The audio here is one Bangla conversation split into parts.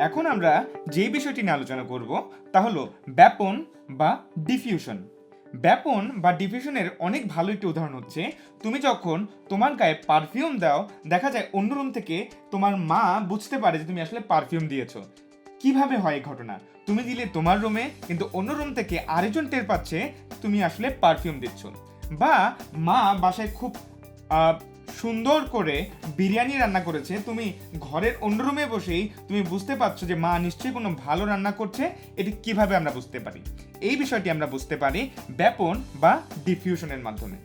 এখন আমরা যে বিষয়টি নিয়ে আলোচনা করব তা হলো ব্যাপন বা ডিফিউশন ব্যাপন বা ডিফিউশনের অনেক ভালো একটি উদাহরণ হচ্ছে, তুমি যখন তোমার গায়ে পারফিউম দাও, দেখা যায় অন্য রুম থেকে তোমার মা বুঝতে পারে যে তুমি আসলে পারফিউম দিয়েছ। কীভাবে হয় এই ঘটনা? তুমি দিলে তোমার রুমে কিন্তু অন্য রুম থেকে আরেকজন টের পাচ্ছে তুমি আসলে পারফিউম দিচ্ছ। বা মা বাসায় খুব সুন্দর করে বিরিয়ানি রান্না করেছে। তুমি ঘরের অন্য রুমে বসেই তুমি বুঝতে পারছ যে মা নিশ্চয়ই কোনো ভালো রান্না করছে, এটি কীভাবে আমরা বুঝতে পারি? এই বিষয়টি আমরা বুঝতে পারি ব্যাপন বা ডিফিউশনের মাধ্যমে।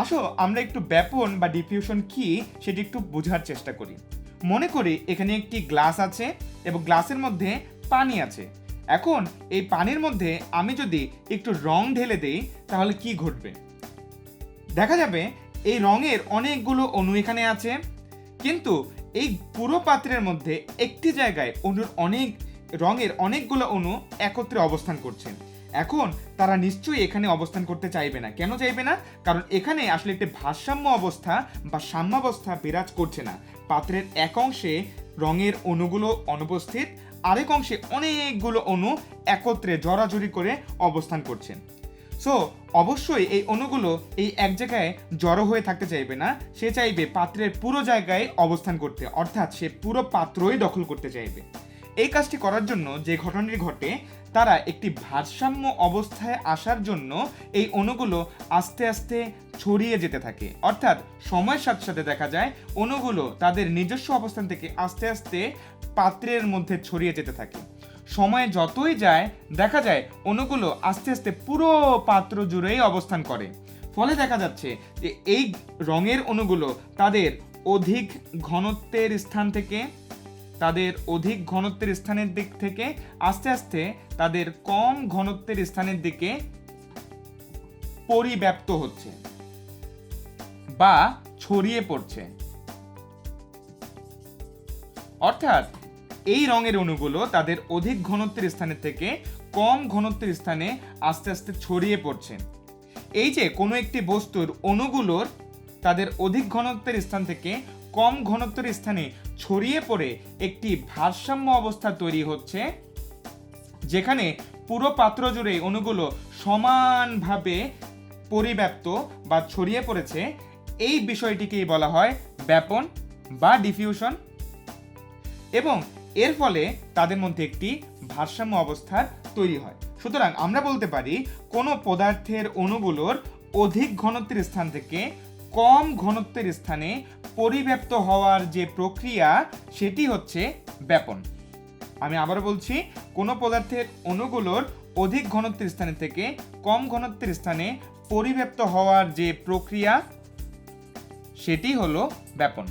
আসো, আমরা একটু ব্যাপন বা ডিফিউশন কি সেটি একটু বোঝার চেষ্টা করি। মনে করি এখানে একটি গ্লাস আছে এবং গ্লাসের মধ্যে পানি আছে। এখন এই পানির মধ্যে আমি যদি একটু রং ঢেলে দেই, তাহলে কি ঘটবে? দেখা যাবে এই রঙের অনেকগুলো অণু এখানে আছে। কিন্তু এই পুরো পাত্রের মধ্যে একটি জায়গায় অণুর অনেক, রঙের অনেকগুলো অণু একত্রে অবস্থান করছে। এখন তারা নিশ্চয়ই এখানে অবস্থান করতে চাইবে না। কেন চাইবে না? কারণ এখানে আসলে একটি ভারসাম্য অবস্থা বা সাম্যাবস্থা বিরাজ করছে না। পাত্রের এক অংশে রঙের অণুগুলো অনুপস্থিত, আরেক অংশে অনেকগুলো অণু একত্রে জড়াজড়ি করে অবস্থান করছে। সো অবশ্যই এই অণুগুলো এই এক জায়গায় জড়ো হয়ে থাকতে চাইবে না। সে চাইবে পাত্রের পুরো জায়গায় অবস্থান করতে, অর্থাৎ সে পুরো পাত্রই দখল করতে চাইবে। এই কাজটি করার জন্য যে ঘটনাটি ঘটে, তারা একটি ভারসাম্য অবস্থায় আসার জন্য এই অণুগুলো আস্তে আস্তে ছড়িয়ে যেতে থাকে। অর্থাৎ সময়ের সাথে সাথে দেখা যায়, অণুগুলো তাদের নিজস্ব অবস্থান থেকে আস্তে আস্তে পাত্রের মধ্যে ছড়িয়ে যেতে থাকে। সময় যতই যায়, দেখা যায় অণুগুলো আস্তে আস্তে পুরো পাত্র জুড়েই অবস্থান করে। ফলে দেখা যাচ্ছে যে এই রঙের অণুগুলো তাদের অধিক ঘনত্বের স্থান থেকে, তাদের অধিক ঘনত্বের স্থানের দিক থেকে, আস্তে আস্তে তাদের কম ঘনত্বের স্থানের দিকে পরিব্যাপ্ত হচ্ছে বা ছড়িয়ে পড়ছে। অর্থাৎ এই রঙের অণুগুলো তাদের অধিক ঘনত্বের স্থানের থেকে কম ঘনত্বের স্থানে আস্তে আস্তে ছড়িয়ে পড়ছে। এই যে কোনো একটি বস্তুর অণুগুলোর তাদের অধিক ঘনত্বের স্থান থেকে কম ঘনত্বের স্থানে ছড়িয়ে পড়ে একটি ভারসাম্য অবস্থা তৈরি হচ্ছে, যেখানে পুরো পাত্র জুড়ে অণুগুলো সমানভাবে পরিব্যাপ্ত বা ছড়িয়ে পড়েছে। এই বিষয়টিকেই বলা হয় ব্যাপন বা ডিফিউশন। এবং এর ফলে তাদের মধ্যে একটি ভারসাম্য অবস্থার তৈরি হয়। সুতরাং আমরা বলতে পারি, কোনো পদার্থের অণুগুলোর অধিক ঘনত্বের স্থান থেকে কম ঘনত্বের স্থানে পরিব্যাপ্ত হওয়ার যে প্রক্রিয়া, সেটি হচ্ছে ব্যাপন। আমি আবার বলছি, কোনো পদার্থের অণুগুলোর অধিক ঘনত্বের স্থানে থেকে কম ঘনত্বের স্থানে পরিব্যাপ্ত হওয়ার যে প্রক্রিয়া, সেটি হলো ব্যাপন।